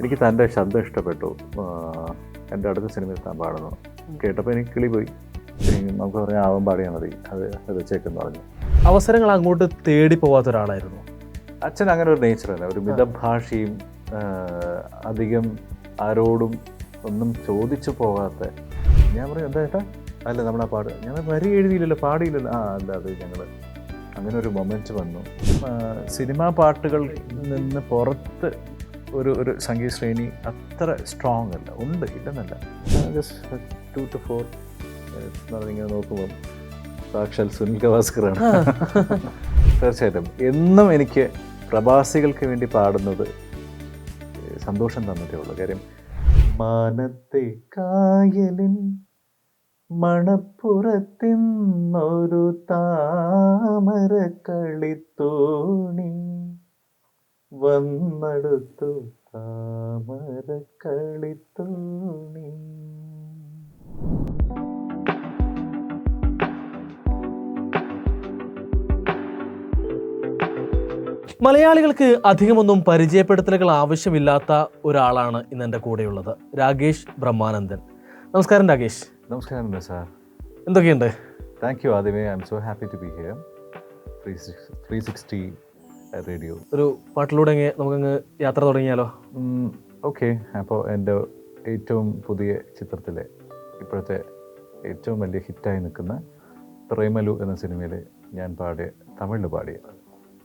എനിക്ക് തന്റെ ശബ്ദം ഇഷ്ടപ്പെട്ടു. എന്റെ അടുത്ത സിനിമയിൽ താൻ പാടുന്നു. കേട്ടപ്പോൾ എനിക്ക് കിളി പോയി നമുക്ക് പറയാം ആവാൻ പാടിയാൽ മതി. അത് അത് വെച്ചേക്കെന്ന് പറഞ്ഞു. അവസരങ്ങൾ അങ്ങോട്ട് തേടി പോവാത്ത ഒരാളായിരുന്നു. അച്ഛൻ അങ്ങനെ ഒരു നേച്ചർ നേച്ചറല്ല. ഒരു മിതഭാഷയും അധികം ആരോടും ഒന്നും ചോദിച്ചു പോകാത്ത. ഞാൻ പറയും എന്താ ഏട്ടാ? അല്ല നമ്മളാ പാട്. ഞാൻ വരി എഴുതിയില്ലല്ലോ പാടിയില്ലല്ലോ. ആ അല്ല അത് ഞങ്ങൾ അങ്ങനെ ഒരു മൊമെന്റ് വന്നു. സിനിമാ പാട്ടുകൾ നിന്ന് പുറത്ത് ഒരു ഒരു സംഗീത ശ്രേണി അത്ര സ്ട്രോങ് അല്ല. ഉണ്ട് ഇല്ലെന്നല്ല. ജസ്റ്റ് ടു ടു ഫോർ ഇങ്ങനെ നോക്കുമ്പം സാക്ഷാൽ സുനിൽ ഗവാസ്കറാണ്. തീർച്ചയായിട്ടും. എന്നും എനിക്ക് പ്രവാസികൾക്ക് വേണ്ടി പാടുന്നത് സന്തോഷം തന്നിട്ടേ ഉള്ളൂ. കാര്യം മാനത്തെ കായലിൻ മണപ്പുറത്തിന്നൊരു താമര കളിത്തോണി വന്നടുത്തു താമര മലയാളികൾക്ക് അധികമൊന്നും പരിചയപ്പെടുത്തലുകൾ ആവശ്യമില്ലാത്ത ഒരാളാണ് ഇന്ന് എന്റെ കൂടെയുള്ളത്. രാകേഷ് ബ്രഹ്മാനന്ദൻ. നമസ്കാരം രാകേഷ്. നമസ്കാരം സാർ. എന്തൊക്കെയുണ്ട്? താങ്ക് യു ആദ്യമേ I am so happy to be here three six three sixty radio. ഒരു പാട്ടിലൂടെ അങ്ങ് നമുക്കങ്ങ് യാത്ര തുടങ്ങിയാലോ? ഓക്കെ. അപ്പോൾ എന്റെ ഏറ്റവും പുതിയ ചിത്രത്തിലെ ഇപ്പോഴത്തെ ഏറ്റവും വലിയ ഹിറ്റായി നിൽക്കുന്ന പ്രേമലു എന്ന സിനിമയിൽ ഞാൻ പാടിയ തമിഴിൽ പാടിയ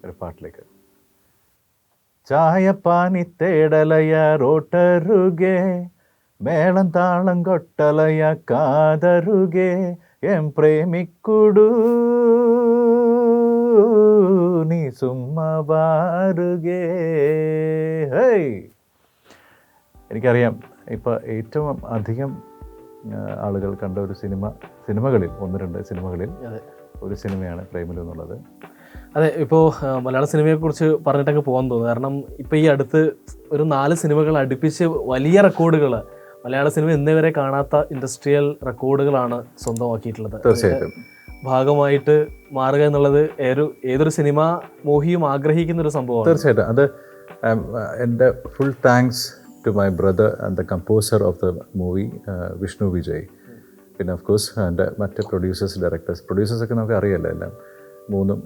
ഒരു പാട്ടിലേക്ക്. ചായപ്പാനി തേടലയ റോട്ടരുകെ മേളം താളം കൊട്ടലയ കാതരുകെ എം പ്രേമിക്കുടു. നീ സുമ്മാ ഹേയ്. എനിക്കറിയാം ഇപ്പോൾ ഏറ്റവും അധികം ആളുകൾ കണ്ട ഒരു സിനിമ സിനിമകളിൽ ഒന്ന് രണ്ട് സിനിമകളിൽ ഒരു സിനിമയാണ് പ്രേമിലു എന്നുള്ളത്. അതെ ഇപ്പോൾ മലയാള സിനിമയെക്കുറിച്ച് പറഞ്ഞിട്ടങ്ങ് പോകാൻ തോന്നുന്നു. കാരണം ഇപ്പോൾ ഈ അടുത്ത് ഒരു നാല് സിനിമകൾ അടുപ്പിച്ച് വലിയ റെക്കോർഡുകൾ മലയാള സിനിമ ഇന്നേ വരെ കാണാത്ത ഇൻഡസ്ട്രിയൽ റെക്കോർഡുകളാണ് സ്വന്തമാക്കിയിട്ടുള്ളത്. തീർച്ചയായിട്ടും. ഭാഗമായിട്ട് മാറുക എന്നുള്ളത് ഏതൊരു ഏതൊരു സിനിമ മോഹിയും ആഗ്രഹിക്കുന്ന ഒരു സംഭവം തീർച്ചയായിട്ടും. അത് എന്റെ full thanks to my brother and the composer of the movie Vishnu Vijay പിന്നെ ഓഫ് കോഴ്സ് എന്റെ മറ്റ് പ്രൊഡ്യൂസേഴ്സ് ഡയറക്ടേഴ്സ് പ്രൊഡ്യൂസേഴ്സൊക്കെ നമുക്ക് അറിയാലോ എല്ലാം. മൂന്നും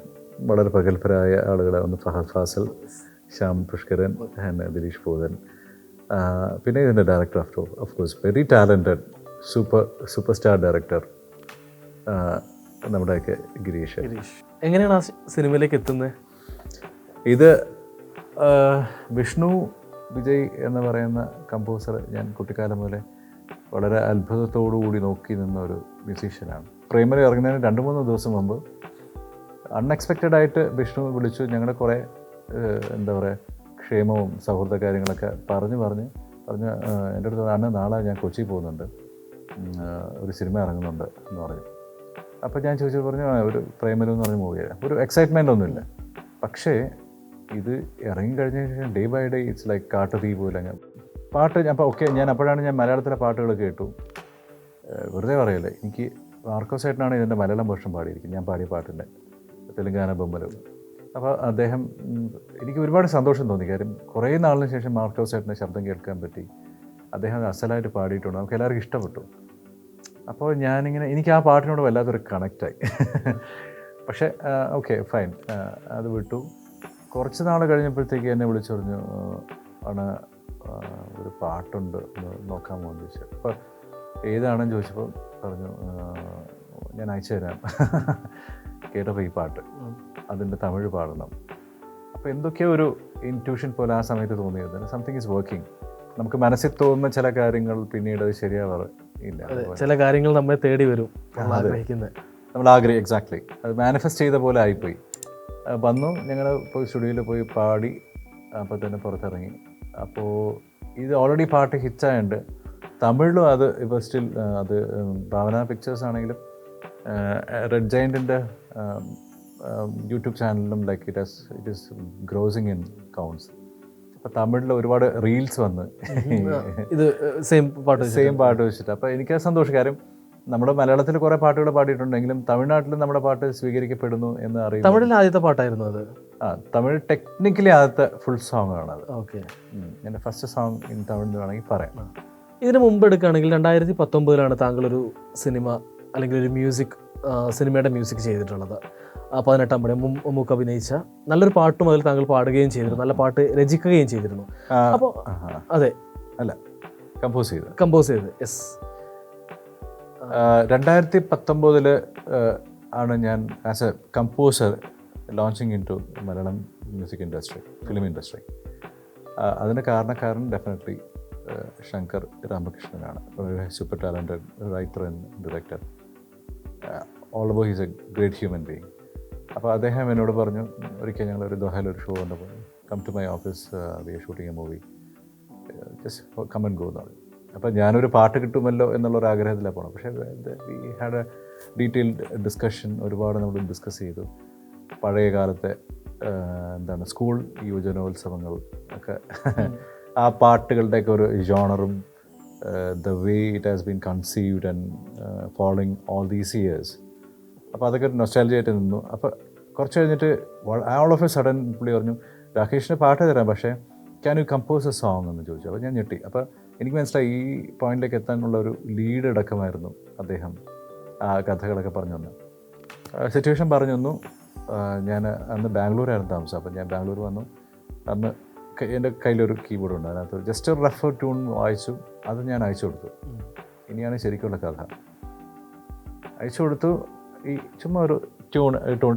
വളരെ പ്രഗത്ഭരായ ആളുകളെ ഒന്ന് ഫഹദ് ഫാസൽ ശ്യാം പുഷ്കരൻ ആൻഡ് ദിലീഷ് പോതൻ പിന്നെ ഇതിന്റെ director of of course very talented super super star director നമ്മുടെയൊക്കെ ഗിരീഷ്. ഗിരീഷ്. എങ്ങനെയാണ് ആ സിനിമയിലേക്ക് എത്തുന്നത്? ഇത് വിഷ്ണു വിജയ് എന്ന് പറയുന്ന കമ്പോസർ ഞാൻ കുട്ടിക്കാലം മുതലേ വളരെ അത്ഭുതത്തോടു കൂടി നോക്കി നിന്ന ഒരു മ്യൂസീഷ്യനാണ് പ്രൈമറി ഇറങ്ങുന്നതിന് രണ്ട് മൂന്ന് ദിവസം മുമ്പ് അൺഎക്സ്പെക്റ്റഡ് ആയിട്ട് വിഷ്ണു വിളിച്ചു. ഞങ്ങളുടെ കുറേ എന്താ പറയുക ക്ഷേമവും സൗഹൃദ കാര്യങ്ങളൊക്കെ പറഞ്ഞു പറഞ്ഞ് പറഞ്ഞ് എന്റെ അടുത്ത് അന്ന് നാളെ ഞാൻ കൊച്ചി പോകുന്നുണ്ട്. ഒരു സിനിമ ഇറങ്ങുന്നുണ്ട് എന്ന് പറഞ്ഞു. അപ്പോൾ ഞാൻ ചോദിച്ചു പറഞ്ഞു "ആ, ഒരു പ്രേമലു എന്ന് പറഞ്ഞ മൂവിയാണ് ഒരു എക്സൈറ്റ്മെന്റ് ഒന്നുമില്ല പക്ഷേ ഇത് ഇറങ്ങി കഴിഞ്ഞ ശേഷം day by day it's like കാട്ടുതീ പോലെ അങ്ങ് പാട്ട് ഞാൻ അപ്പോൾ ഓക്കെ ഞാൻ അപ്പോഴാണ് ഞാൻ മലയാളത്തിലെ പാട്ടുകൾ കേട്ടു. വെറുതെ പറയല്ലേ എനിക്ക് മാർക്കോസ് ഏട്ടനാണ് ഇതിന്റെ മലയാളം വേർഷൻ പാടിയിരിക്കുന്നത് ഞാൻ പാടിയ പാട്ടിന്റെ തെലുങ്കാന ബൊമ്മലും. അപ്പോൾ അദ്ദേഹം എനിക്ക് ഒരുപാട് സന്തോഷം തോന്നി. കാര്യം കുറേ നാളിന് ശേഷം മാർക്കോസ് ഏട്ടന്റെ ശബ്ദം കേൾക്കാൻ പറ്റി. അദ്ദേഹം അസലായിട്ട് പാടിയിട്ടുണ്ട്. നമുക്ക് എല്ലാവർക്കും ഇഷ്ടപ്പെട്ടു. അപ്പോൾ ഞാനിങ്ങനെ എനിക്ക് ആ പാട്ടിനോട് വല്ലാത്തൊരു കണക്റ്റായി പക്ഷേ ഓക്കെ ഫൈൻ അത് വിട്ടു. കുറച്ച് നാൾ കഴിഞ്ഞപ്പോഴത്തേക്ക് എന്നെ വിളിച്ചു പറഞ്ഞു ആണ് ഒരു പാട്ടുണ്ട് നോക്കാൻ പോകുന്നു ചോദിച്ചു. അപ്പോൾ ഏതാണെന്ന് ചോദിച്ചപ്പോൾ പറഞ്ഞു ഞാൻ അയച്ചു തരാം. കേട്ടപ്പോൾ ഈ പാട്ട് അതിന്റെ തമിഴ് പാടണം. അപ്പോൾ എന്തൊക്കെയോ ഒരു ഇന്റ്യൂഷൻ പോലെ ആ സമയത്ത് തോന്നിയത്. സംതിങ് ഈസ് വർക്കിംഗ് നമുക്ക് മനസ്സിൽ തോന്നുന്ന ചില കാര്യങ്ങൾ പിന്നീട് അത് ശരിയാവാറ് ഇല്ല. ചില കാര്യങ്ങൾ നമ്മെ തേടി വരും. നമ്മൾ ആഗ്രഹിക്കുന്നത്. നമ്മൾ ആഗ്രഹം എക്സാക്ട്ലി അത് മാനിഫെസ്റ്റ് ചെയ്ത പോലെ ആയിപ്പോയി. വന്നു ഞങ്ങൾ പോയി സ്റ്റുഡിയോയിൽ പോയി പാടി അപ്പോൾ തന്നെ പുറത്തിറങ്ങി. അപ്പോൾ ഇത് ഓൾറെഡി പാട്ട് ഹിറ്റായുണ്ട് തമിഴിലും അത് ഇപ്പോൾ സ്റ്റിൽ അത് ഭാവന പിക്ചേഴ്സ് ആണെങ്കിലും റെഡ് ജയന്റിന്റെ യൂട്യൂബ് ചാനലിലും like it has it is grossing in counts അപ്പോൾ തമിഴിൽ ഒരുപാട് റീൽസ് വന്ന്. ഇത് സെയിം പാട്ട് സെയിം പാട്ട് വെച്ചിട്ട്. അപ്പോൾ എനിക്ക് സന്തോഷം. കാര്യം നമ്മുടെ മലയാളത്തിൽ കുറേ പാട്ടുകൾ പാടിയിട്ടുണ്ടെങ്കിലും തമിഴ്നാട്ടിൽ നമ്മുടെ പാട്ട് സ്വീകരിക്കപ്പെടുന്നു എന്ന് അറിയാം തമിഴിൽ ആദ്യത്തെ പാട്ടായിരുന്നു അത്. ആ തമിഴ് ടെക്നിക്കലി ആദ്യത്തെ ഫുൾ സോങ് ആണ് അത്. ഓക്കെ. എന്റെ ഫസ്റ്റ് സോങ് ഇൻ തമിഴ് വേണമെങ്കിൽ പറയാം. ഇതിന് മുമ്പ് എടുക്കുകയാണെങ്കിൽ രണ്ടായിരത്തി പത്തൊമ്പതിലാണ് താങ്കൾ ഒരു സിനിമ അല്ലെങ്കിൽ ഒരു മ്യൂസിക് സിനിമയുടെ മ്യൂസിക് ചെയ്തിട്ടുള്ളത്. പതിനെട്ടാം പടി മും- മമ്മൂക്ക് അഭിനയിച്ച നല്ലൊരു പാട്ടും അതിൽ താങ്കൾ പാടുകയും ചെയ്തിരുന്നു. നല്ല പാട്ട് രചിക്കുകയും ചെയ്തിരുന്നു. അപ്പോൾ. അതെ. അല്ല കമ്പോസ് ചെയ്ത് കമ്പോസ് ചെയ്ത് യെസ് രണ്ടായിരത്തി പത്തൊമ്പതിൽ ആണ് ഞാൻ as a composer launching into Malayalam music industry film industry അതിന് കാരണക്കാരൻ definitely Shankar രാമകൃഷ്ണനാണ്. Super talented writer and director all over he's a great human being അപ്പോൾ അദ്ദേഹം എന്നോട് പറഞ്ഞു ഒരിക്കൽ ഞങ്ങൾ ഒരു ദോഹയിൽ ഒരു ഷോ കണ്ടപ്പോൾ come to my office we shooting a movie just come and go എന്ന് പറഞ്ഞു. അപ്പോൾ ഞാനൊരു പാട്ട് കിട്ടുമല്ലോ എന്നുള്ളൊരു ആഗ്രഹത്തിലാണ് പോകണം പക്ഷേ we had a detailed discussion ഒരുപാട് നമ്മൾ ഡിസ്കസ് ചെയ്തു. പഴയ കാലത്തെ എന്താണ് സ്കൂൾ യുവജനോത്സവങ്ങൾ ഒക്കെ. ആ പാട്ടുകളുടെയൊക്കെ ഒരു ജോണറും the way it has been conceived and following all these years അപ്പോൾ അതൊക്കെ ഒരു നൊസ്റ്റാലജി ആയിട്ട് നിന്നു. അപ്പോൾ കുറച്ച് കഴിഞ്ഞിട്ട് ഓൾ ഓഫ് എ സഡൻ പുള്ളി പറഞ്ഞു രാകേഷിന് പാട്ട് തരാം പക്ഷേ can you compose a song എന്ന് ചോദിച്ചു. അപ്പോൾ ഞാൻ ഞെട്ടി. അപ്പോൾ എനിക്ക് മനസ്സിലായി ഈ പോയിന്റിലേക്ക് എത്താനുള്ള ഒരു ലീഡ് അടക്കമായിരുന്നു അദ്ദേഹം ആ കഥകളൊക്കെ പറഞ്ഞു തന്നു സിറ്റുവേഷൻ പറഞ്ഞു തന്നു ഞാൻ അന്ന് ബാംഗ്ലൂരായിരുന്നു താമസം. അപ്പോൾ ഞാൻ ബാംഗ്ലൂർ വന്നു. അന്ന് എന്റെ കയ്യിലൊരു കീബോർഡ് ഉണ്ട്. അതിനകത്ത് ജസ്റ്റ് ഒരു റെഫർ ട്യൂൺ വായിച്ചു. അത് ഞാൻ അയച്ചു കൊടുത്തു. ഇനിയാണ് ശരിക്കുള്ള കഥ. അയച്ചു കൊടുത്തു. ഈ ചുമ്മാ ഒരു ട്യൂൺ ട്യൂൺ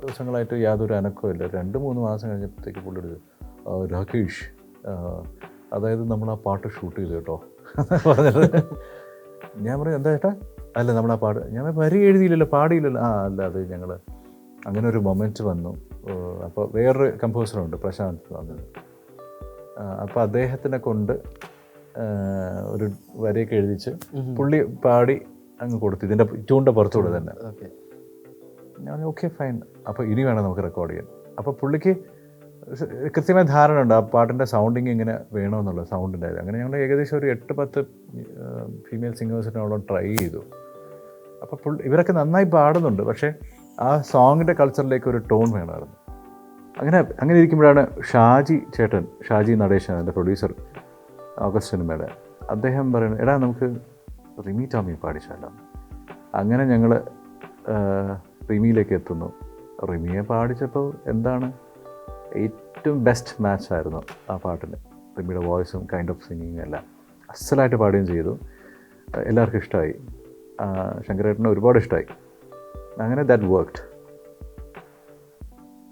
ദിവസങ്ങളായിട്ട് യാതൊരു അനക്കവും ഇല്ല രണ്ട് മൂന്ന് മാസം കഴിഞ്ഞപ്പോഴത്തേക്ക് ഒരു രാകേഷ് അതായത് നമ്മൾ ആ പാട്ട് ഷൂട്ട് ചെയ്തു കേട്ടോ പറഞ്ഞത് ഞാൻ പറയും എന്താ ചേട്ടാ അല്ല നമ്മൾ ആ പാട്ട് ഞാൻ വരി എഴുതിയില്ലല്ലോ പാടിയില്ലല്ലോ ആ അല്ല അത് ഞങ്ങൾ അങ്ങനെ ഒരു മൊമെന്റ് വന്നു അപ്പോൾ വേറൊരു കമ്പോസറുണ്ട് പ്രശാന്ത് വന്നത് അപ്പോൾ അദ്ദേഹത്തിനെ കൊണ്ട് ഒരു വരയൊക്കെ എഴുതിച്ച് പുള്ളി പാടി അങ്ങ് കൊടുത്തു. ഇതിന്റെ ട്യൂണിന്റെ പുറത്തുകൂടെ തന്നെ. ഞാൻ ഓക്കെ ഫൈൻ അപ്പോൾ ഇനി വേണം നമുക്ക് റെക്കോർഡ് ചെയ്യാൻ. അപ്പോൾ പുള്ളിക്ക് കൃത്യമായ ധാരണ ഉണ്ട്. ആ പാട്ടിന്റെ സൗണ്ടിങ് ഇങ്ങനെ വേണമെന്നുള്ള സൗണ്ടിന്റെ അങ്ങനെ ഞങ്ങൾ ഏകദേശം ഒരു എട്ട് പത്ത് ഫീമെയിൽ സിംഗേഴ്സിനോളം ട്രൈ ചെയ്തു. അപ്പോൾ പുള്ളി ഇവരൊക്കെ നന്നായി പാടുന്നുണ്ട്. പക്ഷേ ആ സോങ്ങിന്റെ കൾച്ചറിലേക്ക് ഒരു ടോൺ വേണമായിരുന്നു. അങ്ങനെ അങ്ങനെ ഇരിക്കുമ്പോഴാണ് ഷാജി ചേട്ടൻ ഷാജി നടേശൻ എന്റെ പ്രൊഡ്യൂസർ ഓഗസ്റ്റ് സിനിമയുടെ. അദ്ദേഹം പറയുന്നത് എടാ നമുക്ക് റിമി ടോമി പാടിച്ചാലോ? അങ്ങനെ ഞങ്ങൾ റിമിയിലേക്ക് എത്തുന്നു. റിമിയെ പാടിച്ചപ്പോൾ എന്താണ്? ഏറ്റവും ബെസ്റ്റ് മാച്ച് ആയിരുന്നു ആ പാട്ടിന്. റിമിയുടെ വോയിസും കൈൻഡ് ഓഫ് സിംഗിങ്ങും എല്ലാം. അസലായിട്ട് പാടുകയും ചെയ്തു. എല്ലാവർക്കും ഇഷ്ടമായി ശങ്കരേട്ടന് ഒരുപാട് ഇഷ്ടമായി അങ്ങനെ ദാറ്റ് വർക്ക്ഡ്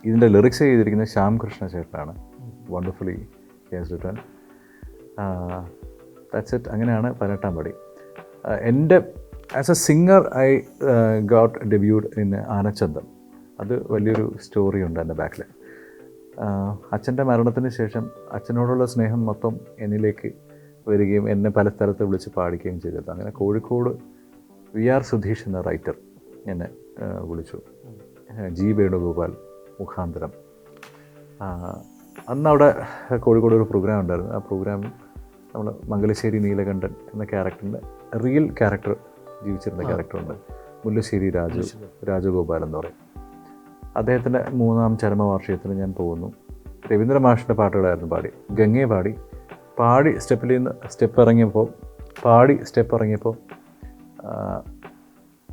ഇതിന്റെ ലിറിക്സ് ചെയ്തിരിക്കുന്നത് ശ്യാം കൃഷ്ണ ചേട്ടനാണ്. വണ്ടർഫുള്ളി ഹാസ് റിട്ടേൺ ദാറ്റ്സ് അങ്ങനെയാണ് പതിനെട്ടാം പടി. എന്റെ as a singer I got debuted in Aanachandam. അത് വലിയൊരു സ്റ്റോറി ഉണ്ട് എന്റെ ബാക്കിൽ അച്ഛന്റെ മരണത്തിന് ശേഷം അച്ഛനോടുള്ള സ്നേഹം മൊത്തം എന്നിലേക്ക് വരികയും എന്നെ പല സ്ഥലത്ത് വിളിച്ച് പാടിക്കുകയും ചെയ്തത്. അങ്ങനെ കോഴിക്കോട് വി ആർ സുധീഷ് എന്ന റൈറ്റർ എന്നെ വിളിച്ചു. ജി വേണുഗോപാൽ മുഖാന്തരം. അന്ന് അവിടെ കോഴിക്കോട് ഒരു പ്രോഗ്രാം ഉണ്ടായിരുന്നു. ആ പ്രോഗ്രാമിൽ നമ്മൾ മംഗലശ്ശേരി നീലകണ്ഠൻ എന്ന ക്യാരക്ടറിന്റെ റിയൽ ക്യാരക്ടർ ജീവിച്ചിരുന്ന ക്യാരക്ടറുണ്ട് മുല്ലശ്ശേരി രാജു രാജഗോപാൽ എന്ന് പറയും. അദ്ദേഹത്തിന്റെ മൂന്നാം ചരമവാർഷികത്തിന് ഞാൻ പോകുന്നു. രവീന്ദ്ര മാഷിന്റെ പാട്ടുകളായിരുന്നു പാടി. ഗംഗയെ പാടി. പാടി സ്റ്റെപ്പിൽ നിന്ന് സ്റ്റെപ്പ് ഇറങ്ങിയപ്പോൾ പാടി സ്റ്റെപ്പ് ഇറങ്ങിയപ്പോൾ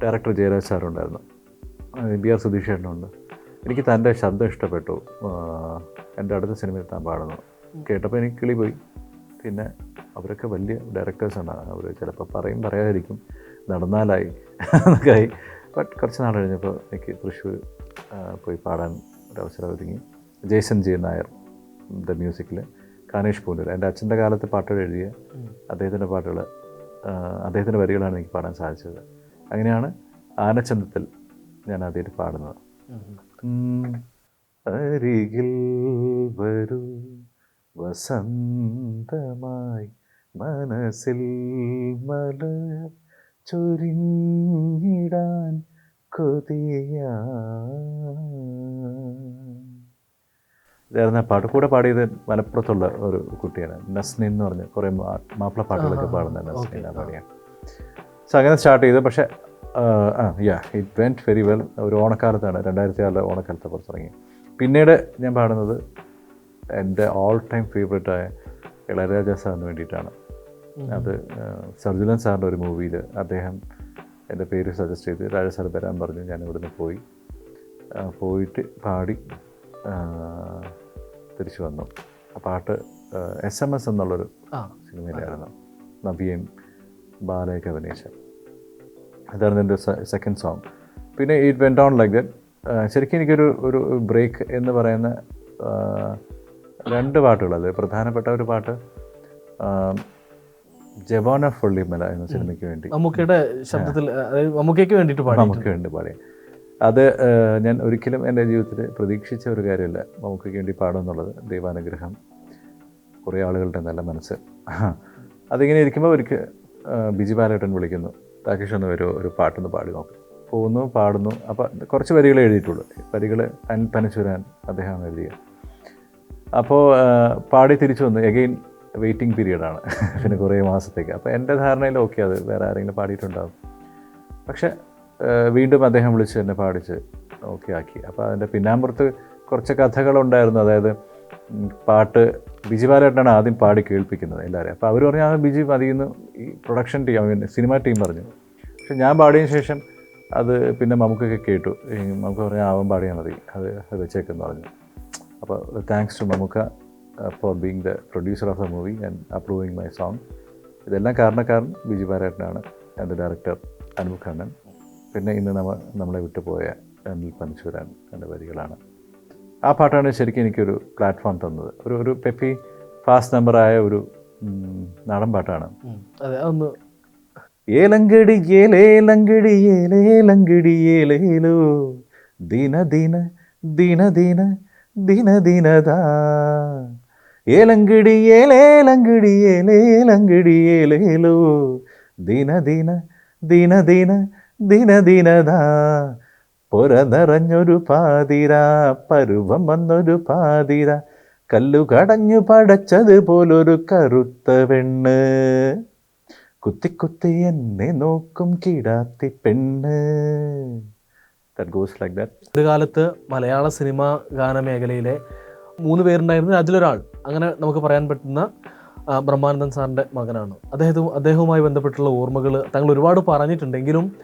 ഡയറക്ടർ ജയരാജ് സാറുണ്ടായിരുന്നു ബി ആർ സുധീഷ് ചേട്ടനുണ്ട്. എനിക്ക് തന്റെ ശബ്ദം ഇഷ്ടപ്പെട്ടു. എന്റെ അടുത്ത സിനിമയിൽ താൻ പാടുന്നു. കേട്ടപ്പോൾ എനിക്ക് കിളി പോയി. പിന്നെ അവരൊക്കെ വലിയ ഡയറക്ടേഴ്സാണ് അവർ ചിലപ്പോൾ പറയും പറയാതിരിക്കും. നടന്നാലായി എന്നൊക്കെ ആയി. ബട്ട് കുറച്ച് നാൾ കഴിഞ്ഞപ്പോൾ എനിക്ക് തൃശ്ശൂർ പോയി പാടാൻ ഒരു അവസരം ഒരുങ്ങി. ജേസൺ ജെ നായർ ദ മ്യൂസിക്കിൽ കാനേഷ് പൂനൂർ എന്റെ അച്ഛന്റെ കാലത്ത് പാട്ടുകൾ എഴുതിയ അദ്ദേഹത്തിന്റെ പാട്ടുകൾ അദ്ദേഹത്തിന്റെ വരികളാണ് എനിക്ക് പാടാൻ സാധിച്ചത്. അങ്ങനെയാണ് ആനച്ചന്തത്തിൽ ഞാൻ ആദ്യമായിട്ട് പാടുന്നത്. അരികിൽ വരൂ വസന്തമായി മനസ്സിൽ മലർ ചൊരിഞ്ഞിടാൻ കൊതിയ. ഇതായിരുന്ന പാട്ട്. കൂടെ പാടിയത് മലപ്പുറത്തുള്ള ഒരു കുട്ടിയാണ്. നസ്നി എന്ന് പറഞ്ഞ് കുറേ മാപ്പിള പാട്ടുകളൊക്കെ പാടുന്ന നസ്നിനാണ് പാടിയാണ് സോ അങ്ങനെ സ്റ്റാർട്ട് ചെയ്തു. പക്ഷേ ആ yeah it went very well ഒരു ഓണക്കാലത്താണ്. രണ്ടായിരത്തി ആറിലെ ഓണക്കാലത്ത് പുറത്തിറങ്ങി പിന്നീട് ഞാൻ പാടുന്നത് എന്റെ ഓൾ ടൈം ഫേവറേറ്റായ ഇളയരാജ സാറിന് വേണ്ടിയിട്ടാണ്. അത് സർജുലൻ സാറിന്റെ ഒരു മൂവിയിൽ അദ്ദേഹം എന്റെ പേര് സജസ്റ്റ് ചെയ്ത് രാജ സാർ വരാൻ പറഞ്ഞു. ഞാൻ ഇവിടുന്ന് പോയി. പോയിട്ട് പാടി തിരിച്ചു വന്നു. ആ പാട്ട് എസ് എം എസ് എന്നുള്ളൊരു സിനിമയിലായിരുന്നു. നബിയും ബാലയൊക്കെ അഭിനയിച്ച. അതായിരുന്നു എന്റെ സെക്കൻഡ് സോങ് പിന്നെ it went on like that ശരിക്കും എനിക്കൊരു ഒരു ബ്രേക്ക് എന്ന് പറയുന്ന രണ്ട് പാട്ടുകൾ അത് പ്രധാനപ്പെട്ട ഒരു പാട്ട് ജവാന ഫുള്ളിമല എന്ന സിനിമയ്ക്ക് വേണ്ടി. മമ്മൂക്കയുടെ ശബ്ദത്തിൽ അതായത് മമ്മൂക്കയ്ക്ക് വേണ്ടിയിട്ട് പാടി വേണ്ടി പാടി. അത് ഞാൻ ഒരിക്കലും എന്റെ ജീവിതത്തിൽ പ്രതീക്ഷിച്ച ഒരു കാര്യമല്ല മമ്മൂക്കയ്ക്ക് വേണ്ടി പാടും എന്നുള്ളത്. ദൈവാനുഗ്രഹം കുറേ ആളുകളുടെ നല്ല മനസ്സ്. അതിങ്ങനെ ഇരിക്കുമ്പോൾ ഒരിക്കൽ ബിജി ബാലേട്ടൻ വിളിക്കുന്നു. രാകേഷ് ഒന്ന് ഒരു ഒരു പാട്ടൊന്ന് പാടി നോക്കും. പോകുന്നു പാടുന്നു. അപ്പോൾ കുറച്ച് വരികൾ എഴുതിയിട്ടുള്ളൂ. വരികൾ അൻ പനച്ചുരാൻ അദ്ദേഹമാണ് എഴുതിയത്. അപ്പോൾ പാടി തിരിച്ചു വന്ന്. എഗെയിൻ വെയിറ്റിംഗ് പീരീഡാണ് പിന്നെ കുറേ മാസത്തേക്ക്. അപ്പോൾ എന്റെ ധാരണയിൽ ഓക്കെ അത് വേറെ ആരെങ്കിലും പാടിയിട്ടുണ്ടാകും പക്ഷെ വീണ്ടും അദ്ദേഹം വിളിച്ച് എന്നെ പാടിച്ച് ഓക്കെ ആക്കി. അപ്പോൾ അതിന്റെ പിന്നാമ്പുറത്ത് കുറച്ച് കഥകളുണ്ടായിരുന്നു. അതായത് പാട്ട് ബിജി ബാലേട്ടനാണ് ആദ്യം പാടി കേൾപ്പിക്കുന്നത് എല്ലാവരെയും. അപ്പോൾ അവർ പറഞ്ഞു ആ ബിജി മതിയെന്ന് ഈ പ്രൊഡക്ഷൻ ടീം മീൻ സിനിമ ടീം പറഞ്ഞു. പക്ഷെ ഞാൻ പാടിയതിന് ശേഷം അത് പിന്നെ നമുക്കൊക്കെ കേട്ടു. നമുക്ക് പറഞ്ഞാൽ ആവൻ പാടിയാൽ മതി. അത് വെച്ചേക്കെന്ന് പറഞ്ഞു. അപ്പോൾ thanks to Mammukka for being the producer of the movie and approving my song ഇതെല്ലാം കാരണക്കാരൻ ബിജു ബാലേട്ടനാണ് ആൻഡ് ഡയറക്ടർ അനൂപ് കണ്ണൻ പിന്നെ ഇന്ന് നമ്മ നമ്മളെ വിട്ടുപോയ അനിൽ പനശൂരാൻ എന്റെ വരികളാണ്. ആ പാട്ടാണ് ശരിക്കും എനിക്കൊരു പ്ലാറ്റ്ഫോം തന്നത്. ഒരു ഒരു പെപ്പി ഫാസ്റ്റ് നമ്പറായ ഒരു നാടൻ പാട്ടാണ്. അതൊന്ന് ഏലങ്കടി ഏലേലങ്കടി ഏലേലങ്കടി ഏലേലോ ദിന ദിന ദിന ദിന ദിന ദിനദാ ഏലങ്കടി ഏലേലങ്കിടി ഏലേലങ്കിടി ഏലേലോ. ദിന ദിന ദിന ദിന ദിന ദിനദാ പുര നിറഞ്ഞൊരു പാതിര പരുവം വന്നൊരു പാതിര. കല്ലു കടഞ്ഞു പടച്ചത് പോലൊരു കറുത്ത പെണ്ണ്. കുത്തി കുത്തി എന്നെ നോക്കും കിടാത്തി പെണ്ണ്. ദാറ്റ് ഗോസ് ലൈക്ക് ദാറ്റ് ഒരു കാലത്ത് മലയാള സിനിമ ഗാന മേഖലയിലെ മൂന്ന് പേരുണ്ടായിരുന്നു. അതിലൊരാൾ. അങ്ങനെ നമുക്ക് പറയാൻ പറ്റുന്ന ബ്രഹ്മാനന്ദൻ സാറിന്റെ മകനാണ്. അദ്ദേഹത്തും അദ്ദേഹവുമായി ബന്ധപ്പെട്ടുള്ള ഓർമ്മകൾ താങ്കൾ ഒരുപാട് പറഞ്ഞിട്ടുണ്ടെങ്കിലും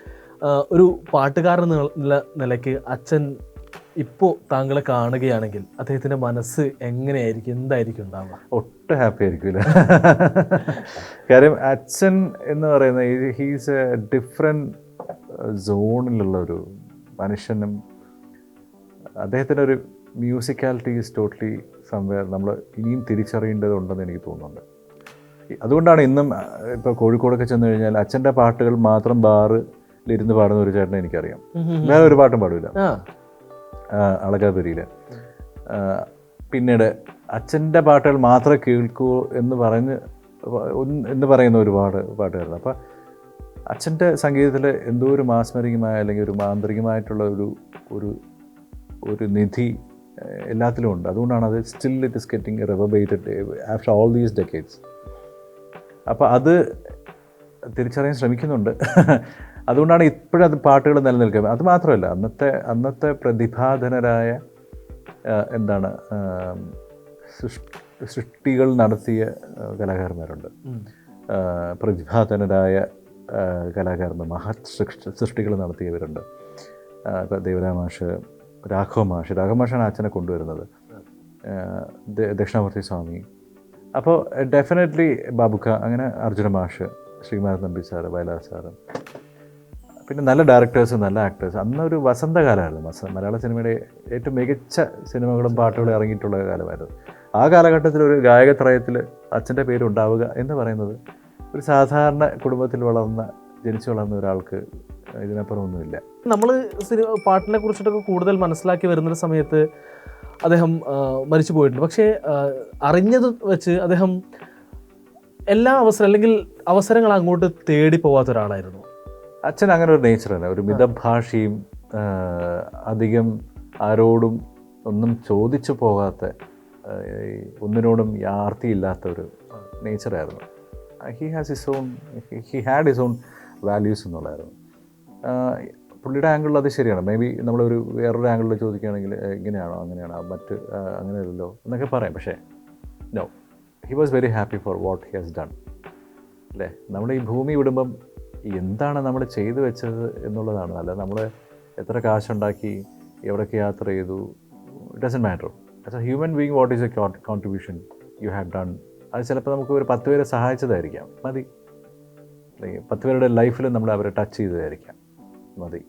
ഒരു പാട്ടുകാരൻ എന്ന നില- നിലയ്ക്ക് അച്ഛൻ ഇപ്പോൾ താങ്കളെ കാണുകയാണെങ്കിൽ അദ്ദേഹത്തിന്റെ മനസ്സ് എങ്ങനെയായിരിക്കും? എന്തായിരിക്കും ഉണ്ടാവുക? ഒട്ടും ഹാപ്പി ആയിരിക്കില്ല കാര്യം അച്ഛൻ എന്ന് പറയുന്ന ഹീസ് എ ഡിഫറെന്റ് സോണിലുള്ള ഒരു മനുഷ്യനും അദ്ദേഹത്തിന്റെ ഒരു മ്യൂസിക്കാലിറ്റി ഈസ് ടോട്ടലി സംവേർ നമ്മൾ ഇനിയും തിരിച്ചറിയേണ്ടതുണ്ടെന്ന് എനിക്ക് തോന്നുന്നുണ്ട്. അതുകൊണ്ടാണ് ഇന്നും ഇപ്പോൾ കോഴിക്കോടൊക്കെ ചെന്ന് കഴിഞ്ഞാൽ അച്ഛന്റെ പാട്ടുകൾ മാത്രം ബാറിലിരുന്ന് പാടുന്ന ഒരു ചേട്ടനെ എനിക്കറിയാം. വേറെ ഒരു പാട്ടും പാടില്ല. അളകാപുരിയിൽ പിന്നീട് അച്ഛന്റെ പാട്ടുകൾ മാത്രമേ കേൾക്കൂ എന്ന് പറഞ്ഞ് എന്ന് പറയുന്ന ഒരുപാട് പാട്ടുകാരുണ്ട് അപ്പോൾ അച്ഛന്റെ സംഗീതത്തിൽ എന്തോ ഒരു മാസ്മരികമായ അല്ലെങ്കിൽ ഒരു മാന്ത്രികമായിട്ടുള്ള ഒരു ഒരു ഒരു നിധി എല്ലാത്തിലും ഉണ്ട്. അതുകൊണ്ടാണ് അത് still it is getting reverberated after all these decades അപ്പോൾ അത് തിരിച്ചറിയാൻ ശ്രമിക്കുന്നുണ്ട്. അതുകൊണ്ടാണ് ഇപ്പോഴും അത് പാട്ടുകൾ നിലനിൽക്കുന്നത്. അത് മാത്രമല്ല അന്നത്തെ അന്നത്തെ പ്രതിഭാധനരായ എന്താണ് സൃഷ്ടികൾ നടത്തിയ കലാകാരന്മാരുണ്ട്. പ്രതിഭാധനരായ കലാകാരന്മാർ മഹത് സൃഷ്ടി സൃഷ്ടികൾ നടത്തിയവരുണ്ട്. ഇപ്പോൾ ദേവരാമാഷ് രാഘവ മാഷ് രാഘവ മാഷാണ് അച്ഛനെ കൊണ്ടുവരുന്നത്. ദക്ഷിണാമൂർത്തി സ്വാമി. അപ്പോൾ ഡെഫിനറ്റ്ലി ബാബുക്ക അങ്ങനെ അർജുന മാഷ് ശ്രീമാരൻ നമ്പി സാറ് വയലാർ സാറ് പിന്നെ നല്ല ഡയറക്ടേഴ്സ് നല്ല ആക്ടേഴ്സ് അന്നൊരു വസന്തകാലമായിരുന്നു. വസ മലയാള സിനിമയുടെ ഏറ്റവും മികച്ച സിനിമകളും പാട്ടുകളും ഇറങ്ങിയിട്ടുള്ള കാലമായിരുന്നു. ആ കാലഘട്ടത്തിൽ ഒരു ഗായകത്രയത്തിൽ അച്ഛന്റെ പേരുണ്ടാവുക എന്ന് പറയുന്നത് ഒരു സാധാരണ കുടുംബത്തിൽ വളർന്ന ജനിച്ചു വളർന്ന ഒരാൾക്ക് ഇതിനപ്പുറമൊന്നുമില്ല നമ്മൾ സിനിമ പാട്ടിനെ കുറിച്ചിട്ടൊക്കെ കൂടുതൽ മനസ്സിലാക്കി വരുന്ന സമയത്ത് അദ്ദേഹം മരിച്ചു പോയിട്ടുണ്ട്. പക്ഷേ അറിഞ്ഞത് വെച്ച് അദ്ദേഹം എല്ലാ അവസരം അല്ലെങ്കിൽ അവസരങ്ങൾ അങ്ങോട്ട് തേടി പോവാത്ത ഒരാളായിരുന്നു. അച്ഛൻ അങ്ങനെ ഒരു നേച്ചർ നേച്ചറല്ല ഒരു മിതഭാഷയും അധികം ആരോടും ഒന്നും ചോദിച്ചു പോകാത്ത ഒന്നിനോടും യാർത്തിയില്ലാത്ത ഒരു നേച്ചറായിരുന്നു he has his own he had his own values എന്നുള്ളതായിരുന്നു. പുള്ളിയുടെ ആംഗിളിൽ അത് ശരിയാണ്. മേ ബി നമ്മളൊരു വേറൊരു ആംഗിളിൽ ചോദിക്കുകയാണെങ്കിൽ ഇങ്ങനെയാണോ അങ്ങനെയാണോ മറ്റ് അങ്ങനെയല്ലോ എന്നൊക്കെ പറയാം. പക്ഷേ no he was very happy for what he has done അല്ലേ? നമ്മൾ ഈ ഭൂമി വിടുമ്പം എന്താണ് നമ്മൾ ചെയ്തു വെച്ചത് എന്നുള്ളതാണ്. അല്ല നമ്മൾ എത്ര കാശുണ്ടാക്കി എവിടെയൊക്കെ യാത്ര ചെയ്തു it doesn't matter as a human being what is a contribution you have done അത് ചിലപ്പോൾ നമുക്ക് ഒരു പത്ത് പേരെ സഹായിച്ചതായിരിക്കാം. മതി. പത്ത് പേരുടെ ലൈഫിൽ നമ്മൾ അവരെ ടച്ച് ചെയ്തതായിരിക്കാം. മതി.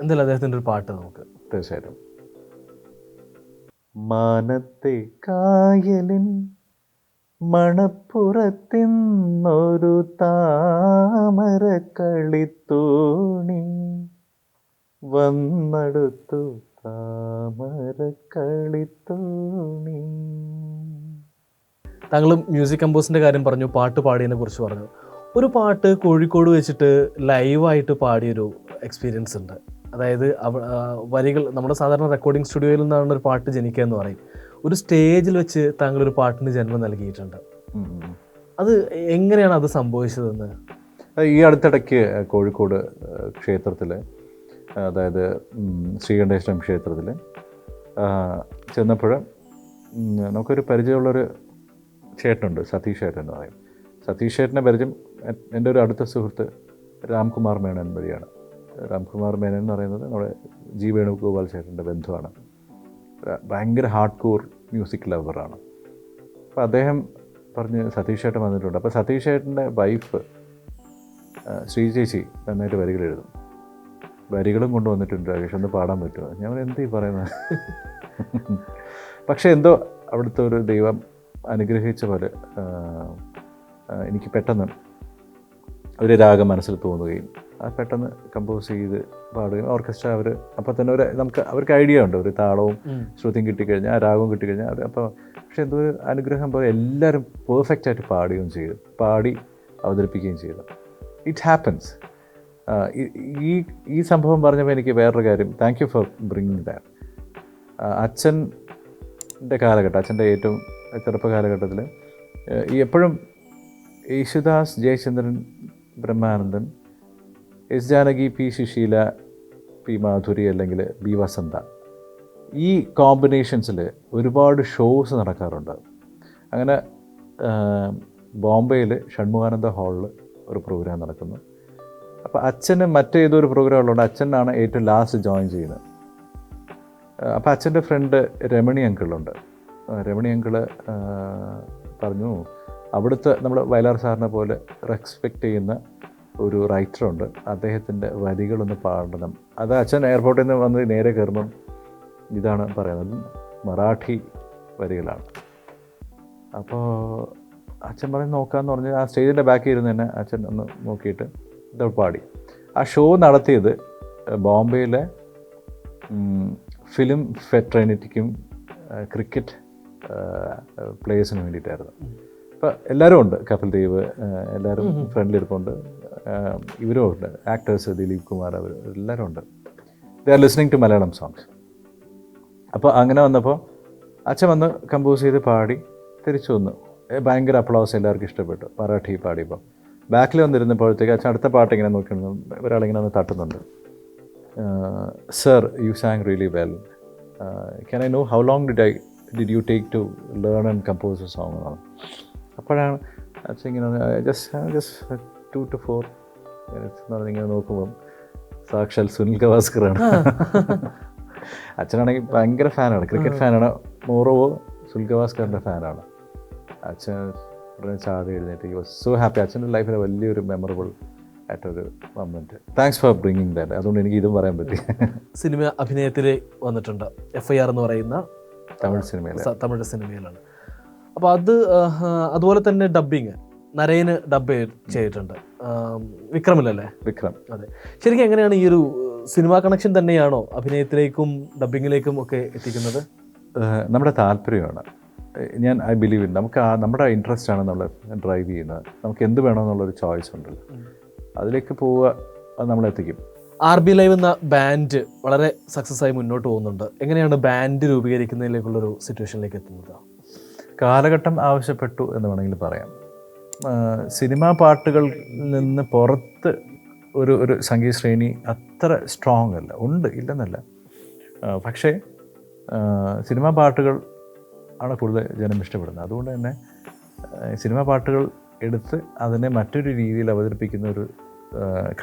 എന്തായാലും അദ്ദേഹത്തിന്റെ ഒരു പാട്ട് നമുക്ക്. തീർച്ചയായിട്ടും. മാനത്തെ കായലിൻ മണപ്പുറത്തിന്നൊരു താമര കളിത്തോണി വന്നടുത്തു താമര കളിത്തോണി. താങ്കൾ മ്യൂസിക് കമ്പോസിന്റെ കാര്യം പറഞ്ഞു പാട്ട് പാടിയതിനെ കുറിച്ച് പറഞ്ഞു. ഒരു പാട്ട് കോഴിക്കോട് വെച്ചിട്ട് ലൈവായിട്ട് പാടിയൊരു എക്സ്പീരിയൻസ് ഉണ്ട്. അതായത് അവ വരികൾ നമ്മുടെ സാധാരണ റെക്കോർഡിംഗ് സ്റ്റുഡിയോയിൽ നിന്നാണ് ഒരു പാട്ട് ജനിക്കുക എന്ന് പറയും. ഒരു സ്റ്റേജിൽ വെച്ച് താങ്കൾ ഒരു പാട്ടിന് ജന്മം നൽകിയിട്ടുണ്ട്. അത് എങ്ങനെയാണ് അത് സംഭവിച്ചതെന്ന്? ഈ അടുത്തിടയ്ക്ക് കോഴിക്കോട് ക്ഷേത്രത്തിൽ അതായത് ശ്രീകണ്ഠേശ്വരം ക്ഷേത്രത്തിൽ ചെന്നപ്പോൾ നമുക്കൊരു പരിചയമുള്ളൊരു ചേട്ടനുണ്ട് സതീഷ് ചേട്ടൻ എന്ന് പറയും. സതീഷ് ചേട്ടനെ പരിചയം എന്റെ ഒരു അടുത്ത സുഹൃത്ത് രാംകുമാർ മേനൻ വഴിയാണ്. രാംകുമാർ മേനൻ എന്ന് പറയുന്നത് നമ്മുടെ ജി വേണുഗോപാൽ ചേട്ടന്റെ ബന്ധുവാണ്. ഭയങ്കര ഹാർഡ് കോർ മ്യൂസിക് ലവറാണ്. അപ്പോൾ അദ്ദേഹം പറഞ്ഞ് സതീഷ് ചേട്ടൻ വന്നിട്ടുണ്ട്. അപ്പോൾ സതീഷ് ചേട്ടന്റെ വൈഫ് ശ്രീ ചേച്ചി നന്നായിട്ട് വരികൾ എഴുതും. വരികളും കൊണ്ടുവന്നിട്ടുണ്ട് രാകേഷ്. ഒന്ന് പാടാൻ പറ്റുമോ? ഞാൻ എന്ത് ഈ പറയുന്നത് പക്ഷേ എന്തോ അവിടുത്തെ ഒരു ദൈവം അനുഗ്രഹിച്ച പോലെ എനിക്ക് പെട്ടെന്ന് ഒരു രാഗം മനസ്സിൽ തോന്നുകയും അത് പെട്ടെന്ന് കമ്പോസ് ചെയ്ത് പാടുകയും ഓർക്കസ്ട്ര അവർ അപ്പോൾ തന്നെ ഒരു നമുക്ക് അവർക്ക് ഐഡിയ ഉണ്ട്. ഒരു താളവും ശ്രുതിയും കിട്ടിക്കഴിഞ്ഞാൽ ആ രാഗവും കിട്ടിക്കഴിഞ്ഞാൽ അവർ അപ്പോൾ പക്ഷെ എന്തോ ഒരു അനുഗ്രഹം പോലെ എല്ലാവരും പെർഫെക്റ്റ് ആയിട്ട് പാടുകയും ചെയ്തു. പാടി അവതരിപ്പിക്കുകയും ചെയ്തു. ഇറ്റ് ഹാപ്പൻസ് ഈ ഈ സംഭവം പറഞ്ഞപ്പോൾ എനിക്ക് വേറൊരു കാര്യം thank you for bringing that അച്ഛന്റെ കാലഘട്ടം അച്ഛന്റെ ഏറ്റവും ചെറുപ്പ കാലഘട്ടത്തിൽ ഈ എപ്പോഴും Yesudas Jayachandran Brahmanandan S Janaki P Susheela P Madhuri അല്ലെങ്കിൽ ബി വസന്ത. ഈ കോമ്പിനേഷൻസിൽ ഒരുപാട് ഷോസ് നടക്കാറുണ്ട്. അങ്ങനെ ബോംബെയിൽ ഷൺമുഖാനന്ദ ഹാളിൽ ഒരു പ്രോഗ്രാം നടക്കുന്നു. അപ്പോൾ അച്ഛന് മറ്റേതൊരു പ്രോഗ്രാം ഉള്ളതുകൊണ്ട് അച്ഛനാണ് ഏറ്റവും ലാസ്റ്റ് ജോയിൻ ചെയ്യുന്നത്. അപ്പോൾ അച്ഛന്റെ ഫ്രണ്ട് രമണി അങ്കിളുണ്ട് രമണി അങ്കിൾ പറഞ്ഞു അവിടുത്തെ നമ്മൾ വയലാർ സാറിനെ പോലെ റെസ്പെക്റ്റ് ചെയ്യുന്ന ഒരു റൈറ്ററുണ്ട് അദ്ദേഹത്തിന്റെ വരികളൊന്ന് പാടണം. അത് അച്ഛൻ എയർപോർട്ടിൽ നിന്ന് വന്ന് നേരെ കയറുമ്പം ഇതാണ് പറയുന്നത്. മറാഠി വരികളാണ്. അപ്പോൾ അച്ഛൻ പറഞ്ഞ് നോക്കാമെന്ന് പറഞ്ഞ് ആ സ്റ്റേജിന്റെ ബാക്കിൽ ഇരുന്ന് തന്നെ അച്ഛൻ ഒന്ന് നോക്കിയിട്ട് ഇത് പാടി. ആ ഷോ നടത്തിയത് ബോംബെയിലെ ഫിലിം ഫെട്രനിറ്റിക്കും ക്രിക്കറ്റ് പ്ലേയേഴ്സിന് വേണ്ടിയിട്ടായിരുന്നു. അപ്പോൾ എല്ലാവരും ഉണ്ട്. കപിൽ ദേവ് എല്ലാവരും ഫ്രണ്ടിലിരിപ്പുണ്ട്. ഏഹ് ഇവരും ഉണ്ട്. ആക്ടേഴ്സ് ദിലീപ് കുമാർ അവർ എല്ലാവരും ഉണ്ട്. They are listening to Malayalam songs അപ്പോൾ അങ്ങനെ വന്നപ്പോൾ അച്ഛൻ വന്ന് കമ്പോസ് ചെയ്ത് പാടി തിരിച്ചു വന്നു. ഭയങ്കര അപ്ലോസ് എല്ലാവർക്കും ഇഷ്ടപ്പെട്ടു. മറാഠി പാടിയപ്പോൾ ബാക്കിൽ വന്നിരുന്നപ്പോഴത്തേക്ക് അച്ഛൻ അടുത്ത പാട്ട് ഇങ്ങനെ നോക്കുന്നു ഒരാളിങ്ങനെ ഒന്ന് തട്ടുന്നുണ്ട്. Sir you sang really well can I know how long did I did you take to learn and compose a song എന്നാണ്. അപ്പോഴാണ് അച്ഛൻ ഇങ്ങനെ just just two to four minutes എന്ന് പറഞ്ഞ് ഇങ്ങനെ നോക്കുമ്പം സാക്ഷാൽ സുനിൽ ഗവാസ്കറാണ്. അച്ഛനാണെങ്കിൽ ഭയങ്കര ഫാനാണ്. ക്രിക്കറ്റ് ഫാനാണ്. മോറോവോ സുനിൽ ഗവാസ്കറിന്റെ ഫാനാണ്. അച്ഛൻ ഉടനെ ചാടി എഴുന്നേറ്റ് വാസ് സോ ഹാപ്പി അച്ഛന്റെ ലൈഫിലെ വലിയൊരു മെമ്മറബിൾ ആയിട്ടൊരു moment thanks for bringing that അതുകൊണ്ട് എനിക്ക് ഇതും പറയാൻ പറ്റി. സിനിമ അഭിനയത്തിൽ വന്നിട്ടുണ്ട്. എഫ് ഐ ആർ എന്ന് പറയുന്ന തമിഴ് സിനിമയിൽ തമിഴ് സിനിമയിലാണ്. അപ്പോൾ അത് അതുപോലെ തന്നെ ഡബ്ബിങ് നരേന് ഡബ് ചെയ്തിട്ടുണ്ട്. വിക്രമില്ലല്ലേ വിക്രമിലല്ലേ വിക്രം. അതെ. ശരിക്കും എങ്ങനെയാണ് ഈ ഒരു സിനിമ കണക്ഷൻ തന്നെയാണോ അഭിനയത്തിലേക്കും ഡബ്ബിങ്ങിലേക്കും ഒക്കെ എത്തിക്കുന്നത്? നമ്മുടെ താല്പര്യമാണ്. ഞാൻ ഐ ബിലീവ് ഇൻ നമുക്ക് ആ നമ്മുടെ ഇൻട്രസ്റ്റ് ആണ് നമ്മൾ ഡ്രൈവ് ചെയ്യുന്നത്. നമുക്ക് എന്ത് വേണമെന്നുള്ളൊരു ചോയ്സ് ഉണ്ടല്ലോ അതിലേക്ക് പോവുക അത് നമ്മളെത്തിക്കും ആർ ബി ലൈവ് എന്ന ബാൻഡ് വളരെ സക്സസ് ആയി മുന്നോട്ട് പോകുന്നുണ്ട്. എങ്ങനെയാണ് ബാൻഡ് രൂപീകരിക്കുന്നതിലേക്കുള്ളൊരു സിറ്റുവേഷനിലേക്ക് എത്തുന്നത്? കാലഘട്ടം ആവശ്യപ്പെട്ടു എന്ന് വേണമെങ്കിൽ പറയാം. സിനിമാ പാട്ടുകളിൽ നിന്ന് പുറത്ത് ഒരു ഒരു സംഗീത ശ്രേണി അത്ര സ്ട്രോങ് അല്ല. ഉണ്ട് ഇല്ലെന്നല്ല. പക്ഷേ സിനിമാ പാട്ടുകൾ ആണ് കൂടുതൽ ജനം ഇഷ്ടപ്പെടുന്നത്. അതുകൊണ്ട് തന്നെ സിനിമാ പാട്ടുകൾ എടുത്ത് അതിനെ മറ്റൊരു രീതിയിൽ അവതരിപ്പിക്കുന്ന ഒരു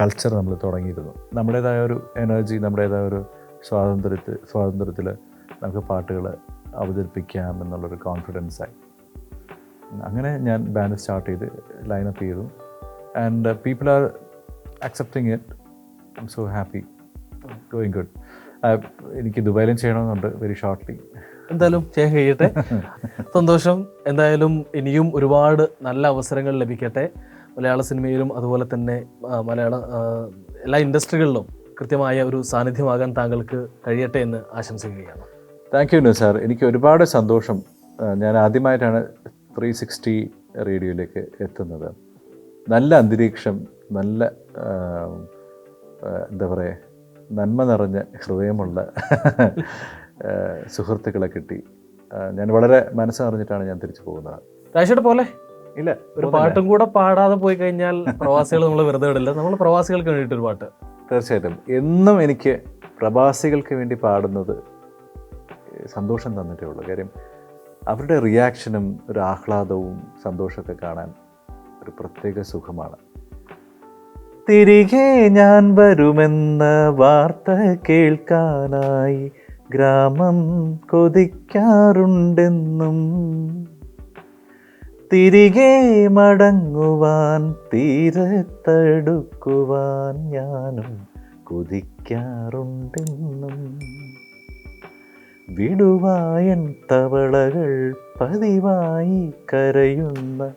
കൾച്ചർ നമ്മൾ തുടങ്ങിയിരുന്നു. നമ്മുടേതായ ഒരു എനർജി നമ്മുടേതായ ഒരു സ്വാതന്ത്ര്യത്തിൽ സ്വാതന്ത്ര്യത്തിൽ നമുക്ക് പാട്ടുകൾ അവതരിപ്പിക്കാം എന്നുള്ളൊരു കോൺഫിഡൻസായി അങ്ങനെ ഞാൻ ബാൻഡ് സ്റ്റാർട്ട് ചെയ്ത് ലൈനപ്പ് ചെയ്തു. And people are accepting it I am so happy doing good എനിക്ക് ദുബായിലും ചെയ്യണമെന്നുണ്ട് വെരി ഷോർട്ട്ലി എന്തായാലും ചെയ്യാൻ കഴിയട്ടെ. സന്തോഷം. എന്തായാലും ഇനിയും ഒരുപാട് നല്ല അവസരങ്ങൾ ലഭിക്കട്ടെ. മലയാള സിനിമയിലും അതുപോലെ തന്നെ മലയാള എല്ലാ ഇൻഡസ്ട്രികളിലും കൃത്യമായ ഒരു സാന്നിധ്യമാകാൻ താങ്കൾക്ക് കഴിയട്ടെ എന്ന് ആശംസിക്കുകയാണ്. താങ്ക് യു നിസാർ എനിക്ക് ഒരുപാട് സന്തോഷം. ഞാൻ ആദ്യമായിട്ടാണ് ത്രീ സിക്സ്റ്റി റേഡിയോയിലേക്ക് എത്തുന്നത്. നല്ല അന്തരീക്ഷം നല്ല എന്താ പറയുക നന്മ നിറഞ്ഞ ഹൃദയമുള്ള സുഹൃത്തുക്കളെ കിട്ടി. ഞാൻ വളരെ മനസ്സ് നിറഞ്ഞിട്ടാണ് ഞാൻ തിരിച്ചു പോകുന്നത്. രാശിയുടെ പോലെ? ഇല്ല ഒരു പാട്ടും കൂടെ പാടാതെ പോയി കഴിഞ്ഞാൽ പ്രവാസികൾ നമ്മൾ വെറുതെ വിടില്ല. നമ്മൾ പ്രവാസികൾക്ക് വേണ്ടിയിട്ടൊരു പാട്ട്. തീർച്ചയായിട്ടും. എന്നും എനിക്ക് പ്രവാസികൾക്ക് വേണ്ടി പാടുന്നത് സന്തോഷം തന്നിട്ടേ ഉള്ളൂ. കാര്യം അവരുടെ റിയാക്ഷനും ഒരു ആഹ്ലാദവും സന്തോഷമൊക്കെ കാണാൻ ഒരു പ്രത്യേക സുഖമാണ്. തിരികെ ഞാൻ വരുമെന്ന വാർത്ത കേൾക്കാനായി ഗ്രാമം കൊതിക്കാറുണ്ടെന്നും തിരികെ മടങ്ങുവാൻ തീരത്തടുക്കുവാൻ ഞാനും കൊതിക്കാറുണ്ടെന്നും. വിടുവായൻ തവളകൾ പതിവായി കരയുന്ന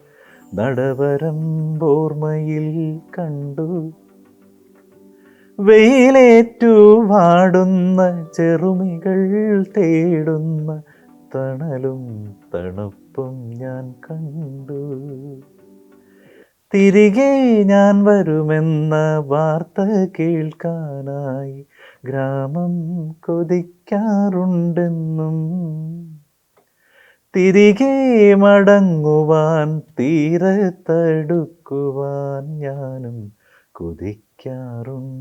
നടവരം ഓർമ്മയിൽ കണ്ടു. വെയിലേറ്റു വാടുന്ന ചെറുമികൾ തേടുന്ന തണലും തണുപ്പും ഞാൻ കണ്ടു. തിരികെ ഞാൻ വരുമെന്ന വാർത്ത കേൾക്കാനായി ഗ്രാമം കൊതിക്കാറുണ്ടെന്നും തിരികെ മടങ്ങുവാൻ തീരത്തടുക്കുവാൻ ഞാനും കൊതിക്കാറുണ്ടെന്നും